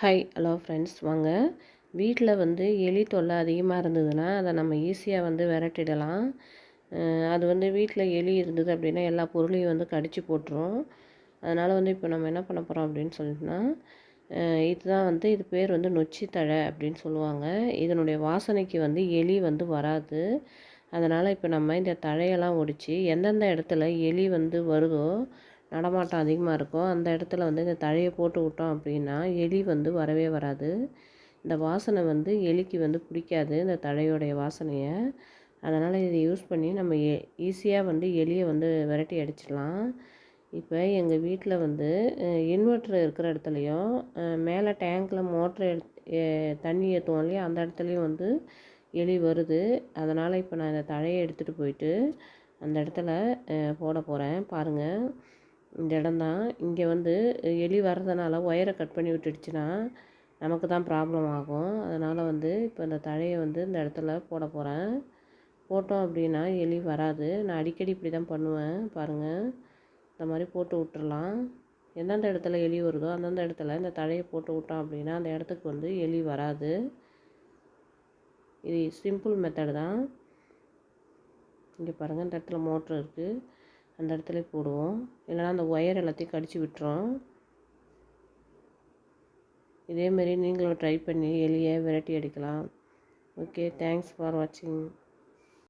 Hi hello friends வாங்க. வீட்டில் வந்து எலி தொல்லை அதிகமாக இருந்ததுன்னா அதை நம்ம ஈஸியாக வந்து விரட்டிடலாம். அது வந்து வீட்டில் எலி இருந்தது அப்படின்னா எல்லா பொருளையும் வந்து கடிச்சு போட்டுரும். அதனால் வந்து இப்போ நம்ம என்ன பண்ண போகிறோம் அப்படின்னு சொல்லிட்டுனா இதுதான் வந்து இது பேர் வந்து நொச்சி தழை அப்படின்னு சொல்லுவாங்க. இதனுடைய வாசனைக்கு வந்து எலி வந்து வராது. அதனால் இப்போ நம்ம இந்த தழையெல்லாம் ஒடிச்சு எந்தெந்த இடத்துல எலி வந்து வருதோ நடமாட்டம் அதிகமாக இருக்கும். அந்த இடத்துல வந்து இந்த தழையை போட்டு விட்டோம் அப்படின்னா எலி வந்து வரவே வராது. இந்த வாசனை வந்து எலிக்கு வந்து பிடிக்காது இந்த தழையோடைய வாசனையை. அதனால் இதை யூஸ் பண்ணி நம்ம எ ஈஸியாக வந்து எலியை வந்து விரட்டி அடிச்சிடலாம். இப்போ எங்கள் வீட்டில் வந்து இன்வெர்ட்ரு இருக்கிற இடத்துலையும் மேலே டேங்க்கில் மோட்ரு தண்ணி ஏற்றுவோம் இல்லையா? அந்த இடத்துலையும் வந்து எலி வருது. அதனால் இப்போ நான் இந்த தழையை எடுத்துகிட்டு போயிட்டு அந்த இடத்துல போட போகிறேன் பாருங்கள் இந்த இடம்தான் இங்கே வந்து எலி வர்றதுனால ஒயரை கட் பண்ணி விட்டுடுச்சுன்னா நமக்கு தான் ப்ராப்ளம் ஆகும். அதனால் வந்து இப்போ இந்த தழையை வந்து இந்த இடத்துல போட போகிறேன் போட்டோம் அப்படின்னா எலி வராது. நான் அடிக்கடி இப்படி தான் பண்ணுவேன். பாருங்கள் இந்த மாதிரி போட்டு விட்டுறலாம். எந்தெந்த இடத்துல எலி வருதோ அந்தந்த இடத்துல இந்த தழையை போட்டு விட்டோம் அப்படின்னா அந்த இடத்துக்கு வந்து எலி வராது. இது சிம்பிள் மெத்தடு தான். இங்கே பாருங்கள் இந்த இடத்துல மோட்ரு இருக்குது அந்த இடத்துல போடுவோம். இல்லைனா அந்த ஒயர் எல்லாத்தையும் கடிச்சு விட்டுரும். இதேமாரி நீங்களும் ட்ரை பண்ணி எலியை வெரைட்டி அடிக்கலாம். ஓகே தேங்க்ஸ் ஃபார் வாட்சிங்